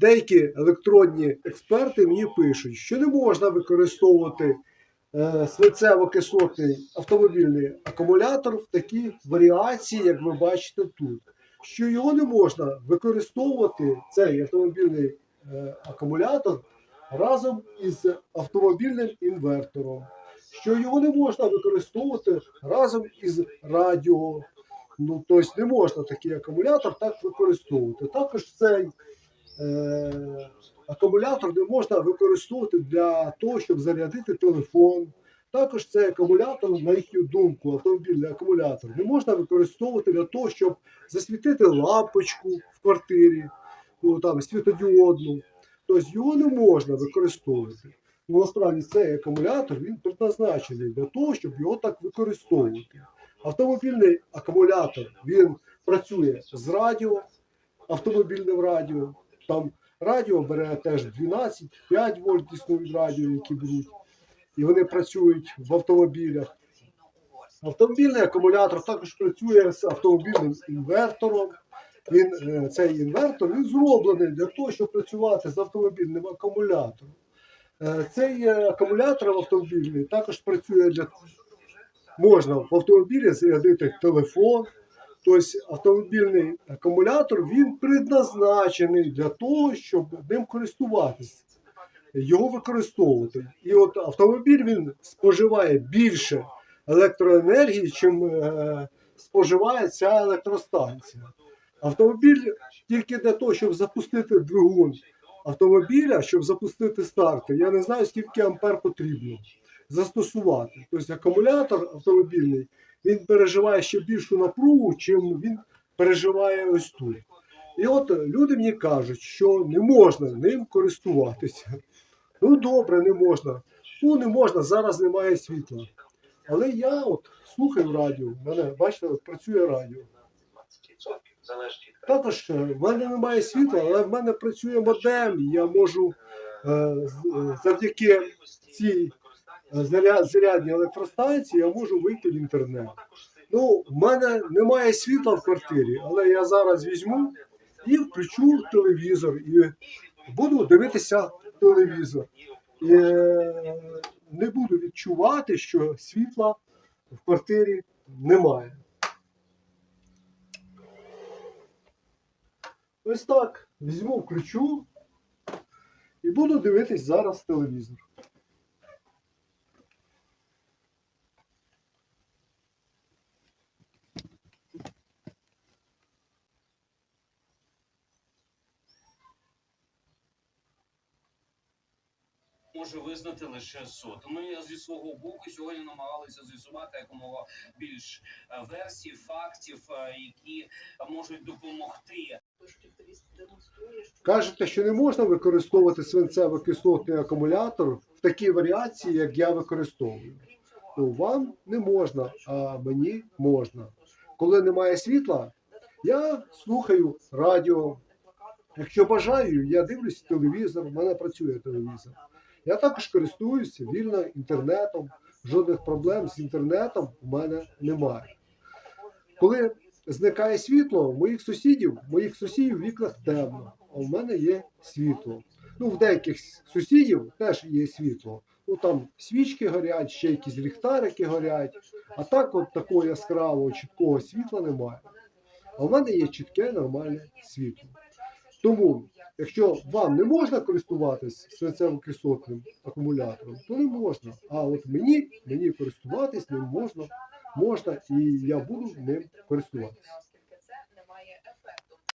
деякі електронні експерти мені пишуть, що не можна використовувати е, свинцево-кислотний автомобільний акумулятор в такій варіації, як ви бачите тут. Що його не можна використовувати, цей автомобільний е, акумулятор, разом із автомобільним інвертором. Що його не можна використовувати разом із радіо. Ну, тобто не можна такий акумулятор так використовувати. Також цей акумулятор не можна використовувати для того, щоб зарядити телефон. Також цей акумулятор, на їхню думку, автомобільний акумулятор, не можна використовувати для того, щоб засвітити лампочку в квартирі, ну там світодіодну. Тобто його не можна використовувати. Ну, насправді цей акумулятор він предназначений для того, щоб його так використовувати. Автомобільний акумулятор він працює з радіо, автомобільним радіо. Там радіо бере теж 12, 5 вольт існують радіо, які беруть. І вони працюють в автомобілях. Автомобільний акумулятор також працює з автомобільним інвертором. Він, е, цей інвертор він зроблений для того, щоб працювати з автомобільним акумулятором. Е, Цей е, акумулятор автомобільний також працює для можна в автомобілі зарядити телефон. Тобто автомобільний акумулятор він предназначений для того, щоб ним користуватися, його використовувати. І от автомобіль він споживає більше електроенергії, чим е, споживає ця електростанція. Автомобіль тільки для того, щоб запустити двигун автомобіля, щоб запустити стартер, я не знаю, скільки ампер потрібно застосувати. Тобто акумулятор автомобільний він переживає ще більшу напругу, чим він переживає ось тут. І от люди мені кажуть, що не можна ним користуватися. Ну добре, не можна. Ну не можна, зараз немає світла. Але я от слухаю радіо. Мене, бачите, от працює радіо. Також е, в мене немає світла, але в мене працює модем, я можу е, е, завдяки цій е, заря- зарядній електростанції я можу вийти в інтернет. Ну, в мене немає світла в квартирі, але я зараз візьму і включу телевізор і буду дивитися телевізор. І е, не буду відчувати, що світла в квартирі немає. Ось так. Візьму, включу і буду дивитись зараз телевізор. Може визнати лише суд. Ми зі свого боку сьогодні намагалися з'ясувати якомога більш е, версій, фактів, е, які можуть допомогти Кажете, що не можна використовувати свинцево-кислотний акумулятор в такій варіації, як я використовую. Ну, вам не можна, а мені можна. Коли немає світла, я слухаю радіо. Якщо бажаю, я дивлюсь телевізор, в мене працює телевізор. Я також користуюся вільно інтернетом. Жодних проблем з інтернетом у мене немає. Коли зникає світло, у моїх сусідів, моїх сусідів в вікнах темно, а в мене є світло. Ну, в деяких сусідів теж є світло. Ну там свічки горять, ще якісь ліхтарики горять. А так, от такого яскравого, чіткого світла немає. А в мене є чітке нормальне світло. Тому, якщо вам не можна користуватись свинцево кислотним акумулятором, то не можна. А от мені, мені користуватись ним можна, можна і я буду ним користуватися.